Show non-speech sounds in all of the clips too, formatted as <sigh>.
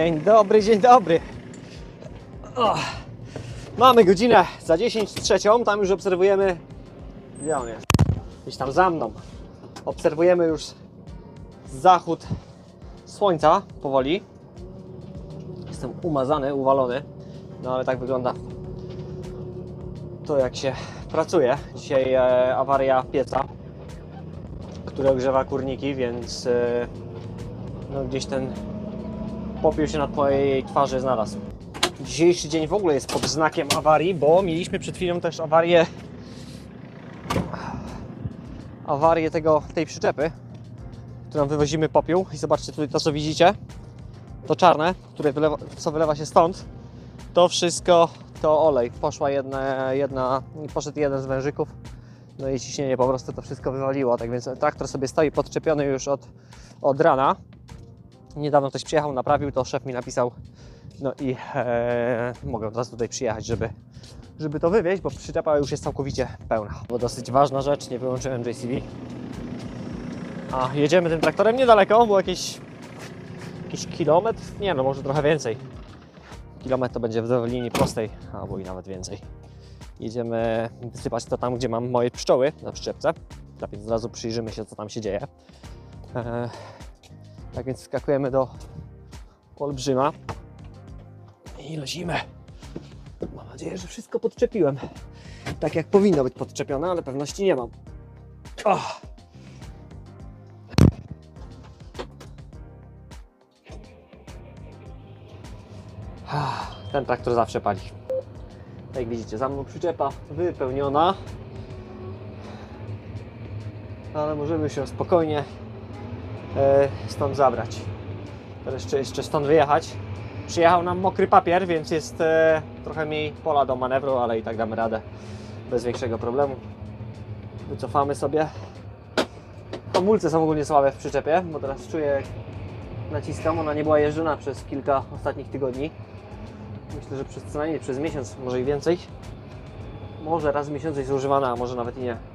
Dzień dobry, dzień dobry. Mamy godzinę za 10 trzecią, tam już obserwujemy... Gdzie on jest? Gdzieś tam za mną. Obserwujemy już zachód słońca powoli. Jestem umazany, uwalony, no ale tak wygląda to jak się pracuje. Dzisiaj e, awaria pieca, który ogrzewa kurniki, więc e, no, gdzieś ten popiół się nad mojej twarzy znalazł. Dzisiejszy dzień w ogóle jest pod znakiem awarii, bo mieliśmy przed chwilą też awarię awarię tego, tej przyczepy, którą wywozimy popiół. I zobaczcie tutaj to co widzicie. To czarne, które wylewa, co wylewa się stąd. To wszystko to olej. Poszła jedna, jedna, poszedł jeden z wężyków. No i ciśnienie po prostu to wszystko wywaliło, tak więc traktor sobie stoi podczepiony już od, od rana Niedawno ktoś przyjechał, naprawił to, szef mi napisał, no i e, mogę od razu tutaj przyjechać, żeby, żeby to wywieźć, bo przyczepa już jest całkowicie pełna. Bo dosyć ważna rzecz, nie wyłączyłem JCB. A jedziemy tym traktorem niedaleko, było jakieś, jakiś kilometr, nie no, może trochę więcej. Kilometr to będzie w linii prostej, albo i nawet więcej. Jedziemy wysypać to tam, gdzie mam moje pszczoły na przyczepce, tak więc od razu przyjrzymy się, co tam się dzieje. E, tak więc wskakujemy do olbrzyma i lecimy. Mam nadzieję, że wszystko podczepiłem. Tak jak powinno być podczepione, ale pewności nie mam. Ten traktor zawsze pali. Tak jak widzicie, za mną przyczepa wypełniona. Ale możemy się spokojnie stąd zabrać. Teraz jeszcze, jeszcze stąd wyjechać. Przyjechał nam mokry papier, więc jest e, trochę mniej pola do manewru, ale i tak damy radę bez większego problemu. Wycofamy sobie. Hamulce są ogólnie słabe w przyczepie, bo teraz czuję naciskam. Ona nie była jeżdżona przez kilka ostatnich tygodni. Myślę, że przez co najmniej przez miesiąc, może i więcej. Może raz w miesiącu jest używana, a może nawet i nie.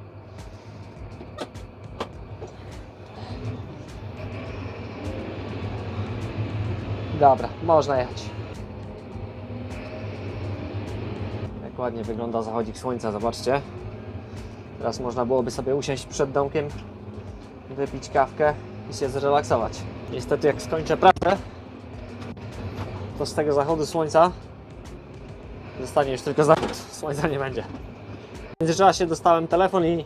Dobra, można jechać. Jak ładnie wygląda zachodzik słońca, zobaczcie. Teraz można byłoby sobie usiąść przed domkiem, wypić kawkę i się zrelaksować. Niestety jak skończę pracę, to z tego zachodu słońca zostanie już tylko zachód. Słońca nie będzie. W międzyczasie dostałem telefon i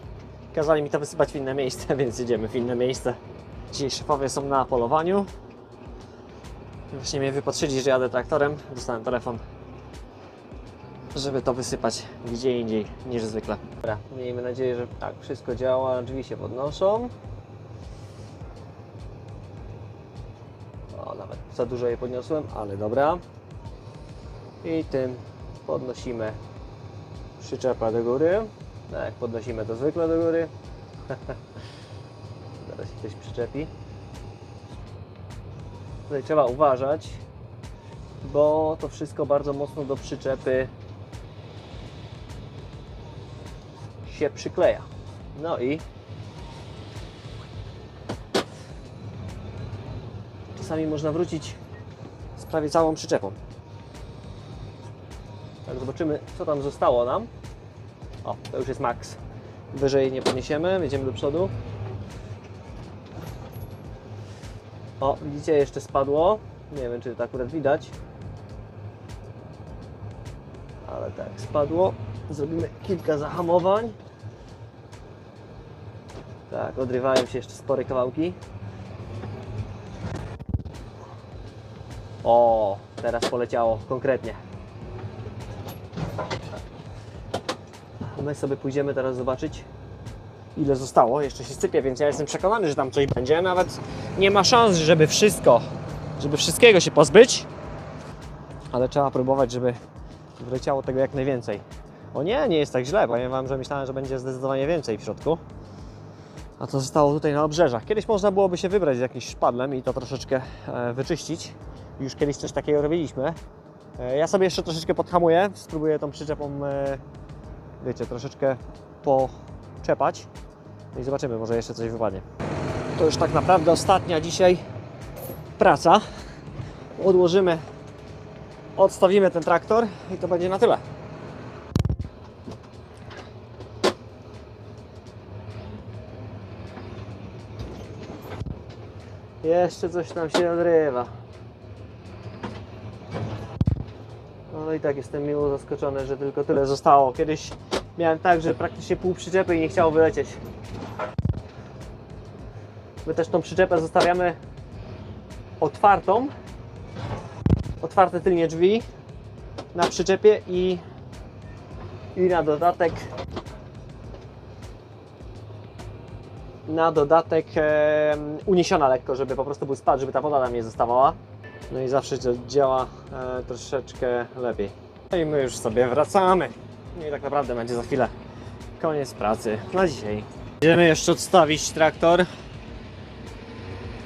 kazali mi to wysypać w inne miejsce, <laughs> więc jedziemy w inne miejsce. Dzisiaj szefowie są na polowaniu, Właśnie mnie wypatrzyli, że jadę traktorem. Dostałem telefon, żeby to wysypać gdzie indziej niż zwykle. Dobra, miejmy nadzieję, że tak, wszystko działa, drzwi się podnoszą. O, nawet za dużo je podniosłem, ale dobra. I tym podnosimy przyczepę do góry. Jak podnosimy to zwykle do góry. <laughs> Zaraz się ktoś przyczepi. Tutaj trzeba uważać, bo to wszystko bardzo mocno do przyczepy się przykleja. No i czasami można wrócić z prawie całą przyczepą. Tak, zobaczymy co tam zostało nam. O, to już jest maks. Wyżej nie podniesiemy, jedziemy do przodu. O, widzicie, jeszcze spadło. Nie wiem, czy to akurat widać. Ale tak, spadło. Zrobimy kilka zahamowań. Tak, odrywają się jeszcze spore kawałki. O, teraz poleciało konkretnie. My sobie pójdziemy teraz zobaczyć, ile zostało. Jeszcze się sypie, więc ja jestem przekonany, że tam coś będzie. Nawet nie ma szans, żeby wszystko, żeby wszystkiego się pozbyć. Ale trzeba próbować, żeby wleciało tego jak najwięcej. O nie, nie jest tak źle. Powiem Wam, że myślałem, że będzie zdecydowanie więcej w środku. A to zostało tutaj na obrzeżach. Kiedyś można byłoby się wybrać z jakimś szpadlem i to troszeczkę e, wyczyścić. Już kiedyś coś takiego robiliśmy. E, ja sobie jeszcze troszeczkę podhamuję. Spróbuję tą przyczepą, e, wiecie, troszeczkę poczepać. No i zobaczymy, może jeszcze coś wypadnie. To już tak naprawdę ostatnia dzisiaj praca. odłożymy, odstawimy ten traktor i to będzie na tyle. Jeszcze coś tam się odrywa. No i tak jestem miło zaskoczony, że tylko tyle zostało. Kiedyś miałem tak, że praktycznie pół przyczepy i nie chciało wylecieć. My też tą przyczepę zostawiamy otwartą. Otwarte tylnie drzwi na przyczepie i, i na dodatek na dodatek e, uniesiona lekko, żeby po prostu był spad, żeby ta woda nam nie zostawała. No i zawsze to działa e, troszeczkę lepiej. No i my już sobie wracamy. No i tak naprawdę będzie za chwilę koniec pracy na dzisiaj. Będziemy jeszcze odstawić traktor.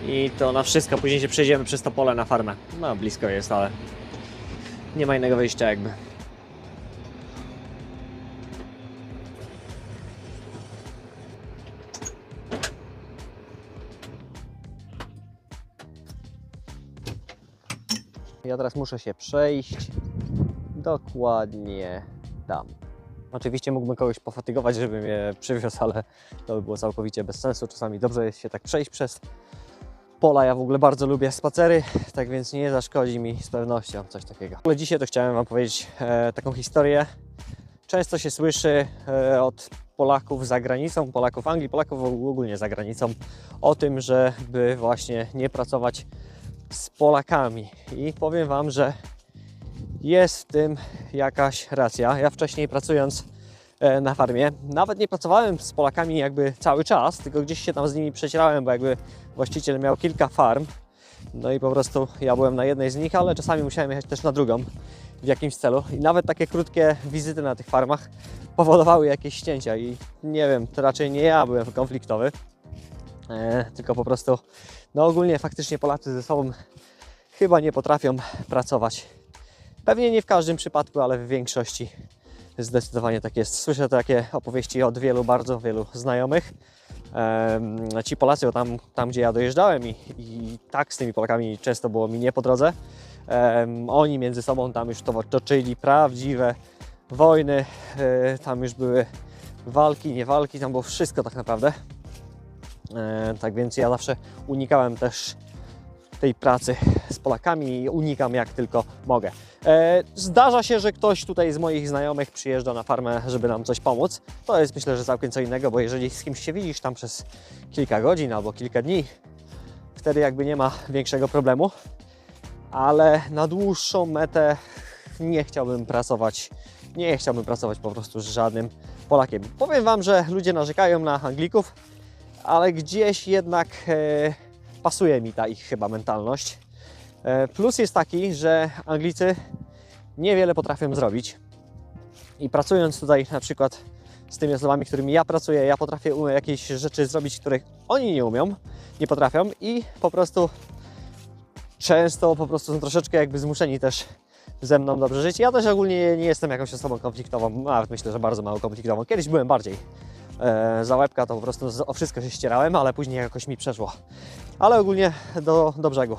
I to na wszystko. Później się przejdziemy przez to pole na farmę. No blisko jest, ale nie ma innego wyjścia jakby. Ja teraz muszę się przejść dokładnie tam. Oczywiście mógłbym kogoś pofatygować, żeby mnie przywiózł, ale to by było całkowicie bez sensu. Czasami dobrze jest się tak przejść przez pola. Ja w ogóle bardzo lubię spacery, tak więc nie zaszkodzi mi z pewnością coś takiego. Ale dzisiaj to chciałem Wam powiedzieć e, taką historię. Często się słyszy e, od Polaków za granicą, Polaków Anglii, Polaków ogólnie za granicą o tym, żeby właśnie nie pracować z Polakami. I powiem Wam, że jest w tym jakaś racja. Ja wcześniej pracując e, na farmie, nawet nie pracowałem z Polakami jakby cały czas, tylko gdzieś się tam z nimi przecierałem, bo jakby właściciel miał kilka farm. No i po prostu ja byłem na jednej z nich, ale czasami musiałem jechać też na drugą w jakimś celu. I nawet takie krótkie wizyty na tych farmach powodowały jakieś ścięcia i nie wiem, to raczej nie ja byłem konfliktowy, e, tylko po prostu, no ogólnie faktycznie Polacy ze sobą chyba nie potrafią pracować. Pewnie nie w każdym przypadku, ale w większości zdecydowanie tak jest. Słyszę takie opowieści od wielu, bardzo wielu znajomych. Em, Ci Polacy, o tam, tam gdzie ja dojeżdżałem i, i tak z tymi Polakami często było mi nie po drodze. Em, Oni między sobą tam już to, toczyli prawdziwe wojny, e, tam już były walki, nie walki, tam było wszystko tak naprawdę. E, Tak więc ja zawsze unikałem też tej pracy z Polakami i unikam jak tylko mogę. E, Zdarza się, że ktoś tutaj z moich znajomych przyjeżdża na farmę, żeby nam coś pomóc. To jest myślę, że całkiem co innego, bo jeżeli z kimś się widzisz tam przez kilka godzin albo kilka dni, wtedy jakby nie ma większego problemu. Ale na dłuższą metę nie chciałbym pracować, nie chciałbym pracować po prostu z żadnym Polakiem. Powiem Wam, że ludzie narzekają na Anglików, ale gdzieś jednak e, pasuje mi ta ich chyba mentalność. E, Plus jest taki, że Anglicy niewiele potrafią zrobić. I pracując tutaj na przykład z tymi osobami, którymi ja pracuję, ja potrafię jakieś rzeczy zrobić, których oni nie umią, nie potrafią i po prostu często po prostu są troszeczkę jakby zmuszeni też ze mną dobrze żyć. Ja też ogólnie nie jestem jakąś osobą konfliktową, nawet myślę, że bardzo mało konfliktową. Kiedyś byłem bardziej e, za to po prostu o wszystko się ścierałem, ale później jakoś mi przeszło. Ale ogólnie do, do brzegu.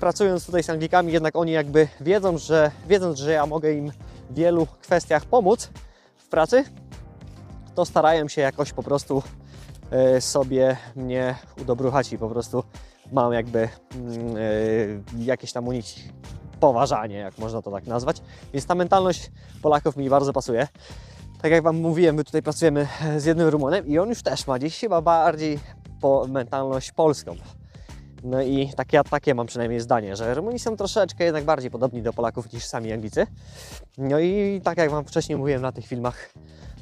Pracując tutaj z Anglikami, jednak oni jakby wiedzą, że wiedząc, że ja mogę im w wielu kwestiach pomóc w pracy, to starają się jakoś po prostu e, sobie mnie udobruchać i po prostu mam jakby mm, e, jakieś tam u nich poważanie, jak można to tak nazwać. Więc ta mentalność Polaków mi bardzo pasuje. Tak jak Wam mówiłem, my tutaj pracujemy z jednym Rumunem i on już też ma gdzieś chyba bardziej po mentalność polską. No i takie, takie mam przynajmniej zdanie, że Rumuni są troszeczkę jednak bardziej podobni do Polaków niż sami Anglicy. No i tak jak Wam wcześniej mówiłem na tych filmach,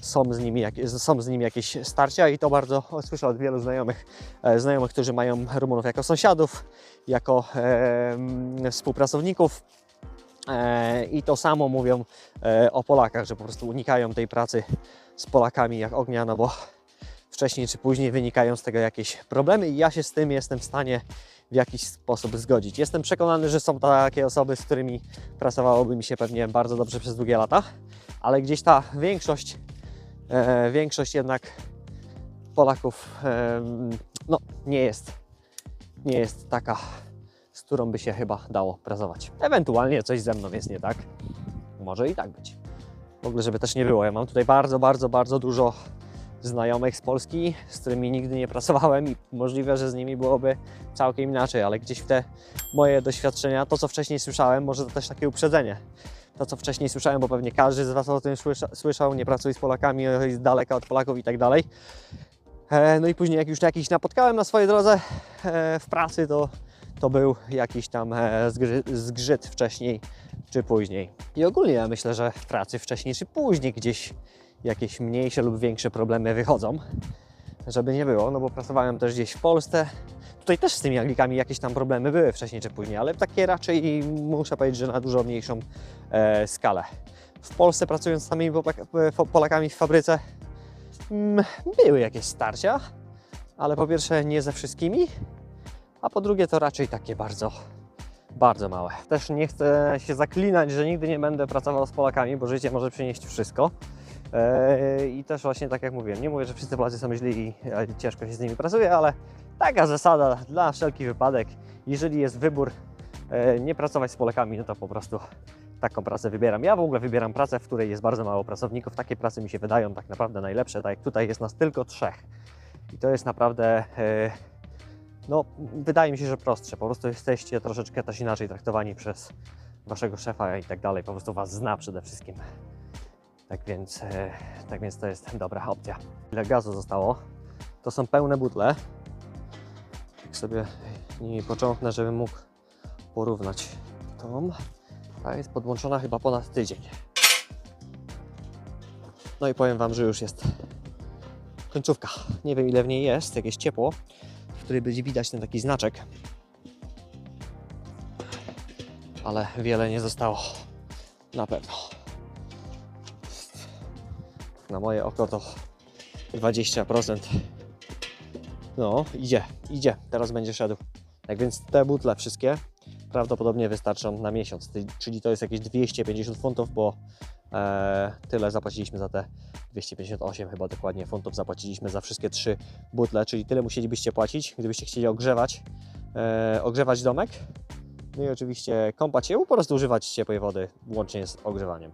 są z nimi, są z nimi jakieś starcia i to bardzo słyszę od wielu znajomych, e, znajomych, którzy mają Rumunów jako sąsiadów, jako e, współpracowników. E, I to samo mówią e, o Polakach, że po prostu unikają tej pracy z Polakami jak ognia, no bo wcześniej czy później wynikają z tego jakieś problemy i ja się z tym jestem w stanie w jakiś sposób zgodzić. Jestem przekonany, że są takie osoby, z którymi pracowałoby mi się pewnie bardzo dobrze przez długie lata, ale gdzieś ta większość, e, większość jednak Polaków e, no, nie jest, nie jest taka, którą by się chyba dało pracować. Ewentualnie coś ze mną jest nie tak. Może i tak być. W ogóle, żeby też nie było. Ja mam tutaj bardzo, bardzo, bardzo dużo znajomych z Polski, z którymi nigdy nie pracowałem i możliwe, że z nimi byłoby całkiem inaczej, ale gdzieś w te moje doświadczenia, to co wcześniej słyszałem, może to też takie uprzedzenie. To co wcześniej słyszałem, bo pewnie każdy z Was o tym słysza, słyszał, nie pracuj z Polakami, jest daleka od Polaków i tak dalej. E, No i później jak już jakiś napotkałem na swojej drodze e, w pracy, to, to był jakiś tam e, zgrzyt, wcześniej czy później. I ogólnie ja myślę, że w pracy wcześniej czy później gdzieś jakieś mniejsze lub większe problemy wychodzą, żeby nie było, no bo pracowałem też gdzieś w Polsce. Tutaj też z tymi anglikami jakieś tam problemy były wcześniej czy później, ale takie raczej muszę powiedzieć, że na dużo mniejszą e, skalę. W Polsce pracując z samymi e, Polakami w fabryce mm, były jakieś starcia, ale po pierwsze nie ze wszystkimi, a po drugie to raczej takie bardzo, bardzo małe. Też nie chcę się zaklinać, że nigdy nie będę pracował z Polakami, bo życie może przynieść wszystko. Eee, I też właśnie tak jak mówiłem, nie mówię, że wszyscy Polacy są źli i e, ciężko się z nimi pracuje, ale taka zasada dla wszelki wypadek, jeżeli jest wybór e, nie pracować z Polakami, no to po prostu taką pracę wybieram. Ja w ogóle wybieram pracę, w której jest bardzo mało pracowników. Takie prace mi się wydają tak naprawdę najlepsze, tak jak tutaj jest nas tylko trzech. I to jest naprawdę, e, no wydaje mi się, że prostsze. Po prostu jesteście troszeczkę też inaczej traktowani przez waszego szefa i tak dalej. Po prostu was zna przede wszystkim. Tak więc, e, tak więc to jest dobra opcja. Ile gazu zostało? To są pełne butle. Jak sobie nimi początnę, żebym mógł porównać tą. Ta jest podłączona chyba ponad tydzień. No i powiem Wam, że już jest końcówka. Nie wiem ile w niej jest, jak jest ciepło, której będzie widać ten taki znaczek. Ale wiele nie zostało. Na pewno. Na moje oko to 20%. No, idzie, idzie. Teraz będzie szedł. Tak więc te butle wszystkie prawdopodobnie wystarczą na miesiąc. Czyli to jest jakieś 250 funtów, bo e, tyle zapłaciliśmy za te 258 chyba dokładnie funtów zapłaciliśmy za wszystkie trzy butle, czyli tyle musielibyście płacić, gdybyście chcieli ogrzewać, e, ogrzewać domek. No i oczywiście kąpać się, po prostu używać ciepłej wody łącznie z ogrzewaniem.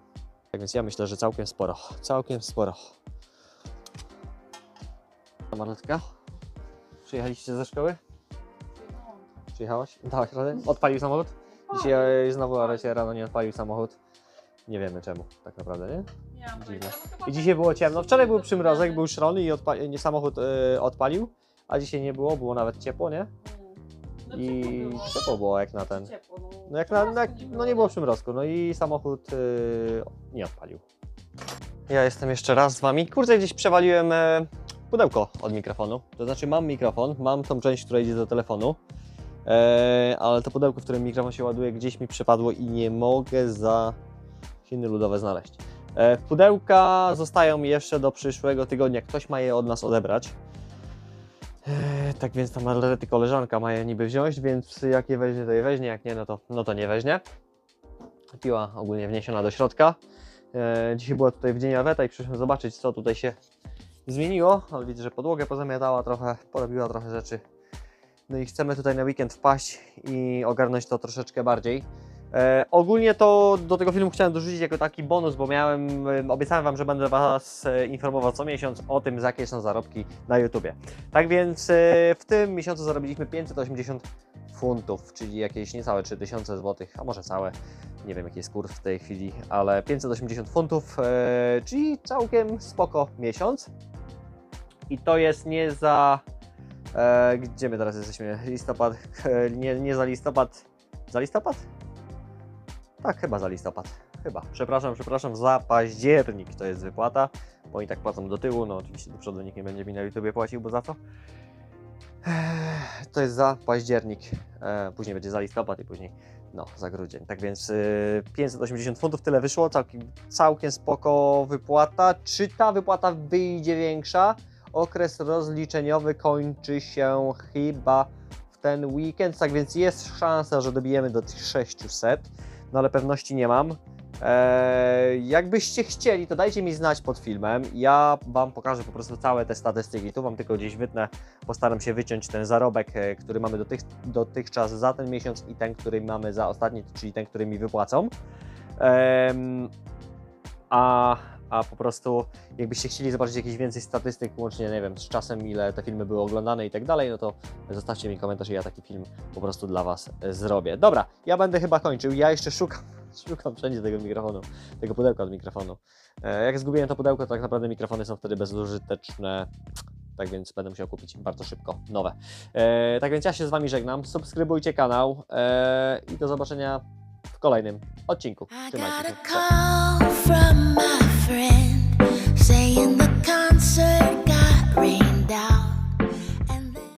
Tak więc ja myślę, że całkiem sporo, całkiem sporo. Marletka, przyjechaliście ze szkoły? Przyjechałaś? Dałaś radę? Odpalił samochód? Dzisiaj znowu Aresie rano nie odpalił samochód. Nie wiemy czemu, tak naprawdę, nie? Dziwne. no I dzisiaj było ciemno. Wczoraj był przymrozek, był szrony i odpa- nie, samochód e, odpalił, a dzisiaj nie było, było nawet ciepło, nie? Mm. No I ciepło było. jak na ten. No. No jak na, Przymrozku no nie było przymrozku, no i samochód y, nie odpalił. Ja jestem jeszcze raz z Wami. Kurde, gdzieś przewaliłem e, pudełko od mikrofonu. To znaczy mam mikrofon, mam tą część, która idzie do telefonu, e, ale to pudełko, w którym mikrofon się ładuje, gdzieś mi przepadło i nie mogę za Chiny ludowe znaleźć. E, pudełka zostają jeszcze do przyszłego tygodnia. Ktoś ma je od nas odebrać. E, tak więc ta Marlety koleżanka ma je niby wziąć, więc jak je weźmie, to je weźmie, jak nie, no to, no to nie weźmie. Piła ogólnie wniesiona do środka. E, dzisiaj była tutaj w dzień Aweta i przyszłem zobaczyć, co tutaj się zmieniło, ale widzę, że podłogę pozamiatała trochę, porobiła trochę rzeczy. No i chcemy tutaj na weekend wpaść i ogarnąć to troszeczkę bardziej. E, ogólnie to do tego filmu chciałem dorzucić jako taki bonus, bo miałem, obiecałem Wam, że będę Was e, informował co miesiąc o tym, jakie są zarobki na YouTubie. Tak więc e, w tym miesiącu zarobiliśmy 580 funtów, czyli jakieś niecałe 3000 zł, a może całe. Nie wiem jaki jest kurs w tej chwili, ale 580 funtów, e, czyli całkiem spoko miesiąc. I to jest nie za. E, gdzie my teraz jesteśmy? Listopad. <laughs> Nie, nie za listopad. Za listopad? Tak, chyba za listopad. Chyba. Przepraszam, przepraszam, za październik to jest wypłata, bo i tak płacą do tyłu. No oczywiście do przodu nikt nie będzie mi na YouTubie płacił, bo za co? To jest za październik, e, później będzie za listopad i później no, za grudzień. Tak więc y, 580 funtów tyle wyszło, całkiem, całkiem spoko wypłata. Czy ta wypłata wyjdzie większa? Okres rozliczeniowy kończy się chyba w ten weekend, tak więc jest szansa, że dobijemy do tych 600, no ale pewności nie mam. Eee, jakbyście chcieli, to dajcie mi znać pod filmem. Ja Wam pokażę po prostu całe te statystyki. Tu Wam tylko gdzieś wytnę, postaram się wyciąć ten zarobek, e, który mamy dotych, dotychczas za ten miesiąc i ten, który mamy za ostatni, czyli ten, który mi wypłacą. Em, a, a po prostu jakbyście chcieli zobaczyć jakieś więcej statystyk, łącznie, nie wiem, z czasem, ile te filmy były oglądane i tak dalej, no to zostawcie mi komentarz i ja taki film po prostu dla Was e, zrobię. Dobra, ja będę chyba kończył. Ja jeszcze szukam, <laughs> szukam wszędzie tego mikrofonu, tego pudełka od mikrofonu. E, Jak zgubiłem to pudełko, to tak naprawdę mikrofony są wtedy bezużyteczne. Tak więc będę musiał kupić bardzo szybko nowe. E, tak więc ja się z Wami żegnam. Subskrybujcie kanał i do zobaczenia w kolejnym odcinku. Trzymajcie się. friend saying the concert got rained.